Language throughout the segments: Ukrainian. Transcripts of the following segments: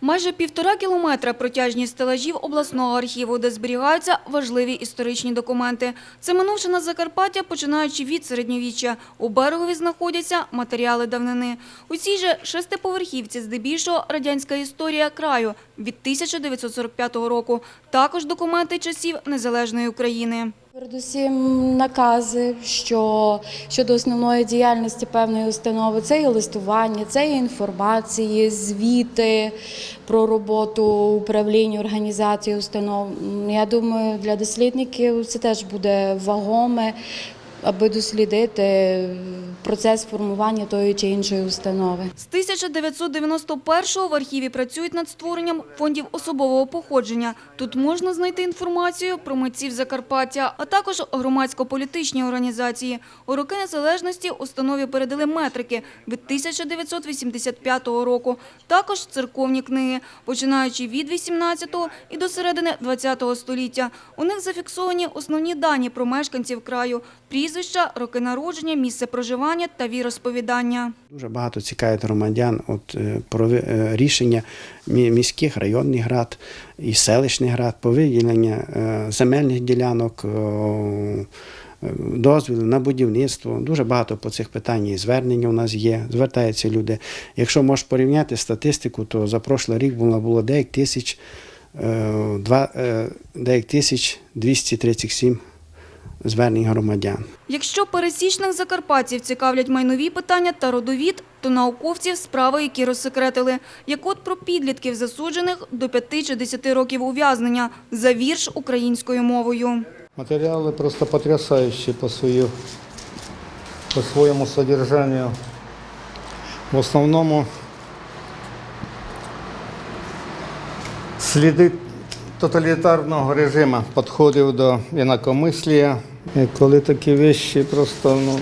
Майже півтора кілометра протяжність стелажів обласного архіву, де зберігаються важливі історичні документи. Це минувшина Закарпаття, починаючи від середньовіччя. У берегові знаходяться матеріали давнини. У цій же шестиповерхівці здебільшого радянська історія краю від 1945 року. Також документи часів незалежної України. Передусім накази, що щодо основної діяльності певної установи, це і листування, це і інформації, звіти про роботу управління, організації установ. Я думаю, для дослідників це теж буде вагоме, аби дослідити процес формування тої чи іншої установи. З 1991-го в архіві працюють над створенням фондів особового походження. Тут можна знайти інформацію про митців Закарпаття, а також громадсько-політичні організації. У роки незалежності установі передали метрики від 1985 року. Також церковні книги, починаючи від 18-го і до середини 20-го століття. У них зафіксовані основні дані про мешканців краю – прізвища, роки народження, місце проживання та віросповідання. Дуже багато цікавить громадян от, е, про е, рішення міських, районних рад і селищних рад по виділення е, земельних ділянок, е, на будівництво. Дуже багато по цих питань і звернення у нас є. Звертаються люди. Якщо можеш порівняти статистику, то за прошлий рік було, було 9 тисяч, два- 9 тисяч 237 звернень громадян. Якщо пересічних закарпатців цікавлять майнові питання та родовід, то науковців справи, які розсекретили. Як от про підлітків засуджених до 5 чи 10 років ув'язнення за вірш українською мовою. Материалы просто потрясающие по, свою, по своему содержанию. В основному сліди тоталітарного режиму підходив до інакомислія. І коли такі речі просто ну,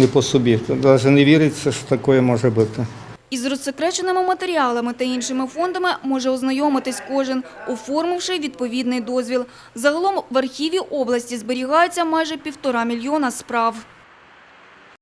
не по собі, навіть не віриться, що таке може бути. Із розсекреченими матеріалами та іншими фондами може ознайомитись кожен, оформивши відповідний дозвіл. Загалом в архіві області зберігається майже півтора мільйона справ.